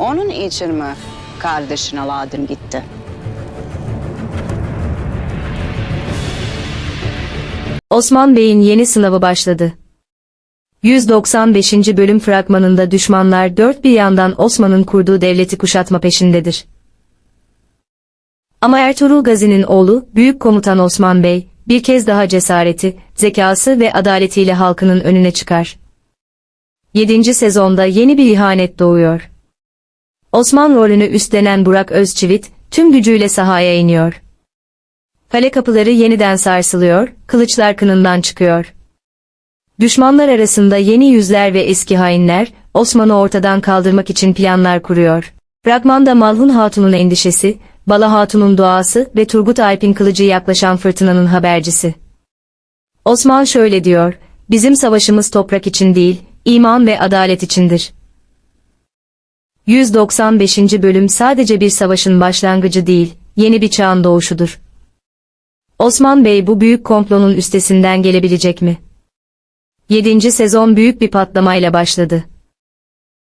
Onun için mi kardeşini aladın gitti? Osman Bey'in yeni sınavı başladı. 195. bölüm fragmanında düşmanlar dört bir yandan Osman'ın kurduğu devleti kuşatma peşindedir. Ama Ertuğrul Gazi'nin oğlu, Büyük Komutan Osman Bey, bir kez daha cesareti, zekası ve adaletiyle halkının önüne çıkar. 7. sezonda yeni bir ihanet doğuyor. Osman rolünü üstlenen Burak Özçivit, tüm gücüyle sahaya iniyor. Kale kapıları yeniden sarsılıyor, kılıçlar kınından çıkıyor. Düşmanlar arasında yeni yüzler ve eski hainler, Osman'ı ortadan kaldırmak için planlar kuruyor. Fragmanda Malhun Hatun'un endişesi, Bala Hatun'un duası ve Turgut Alp'in kılıcı yaklaşan fırtınanın habercisi. Osman şöyle diyor, bizim savaşımız toprak için değil, iman ve adalet içindir. 195. bölüm sadece bir savaşın başlangıcı değil, yeni bir çağın doğuşudur. Osman Bey bu büyük komplonun üstesinden gelebilecek mi? 7. sezon büyük bir patlamayla başladı.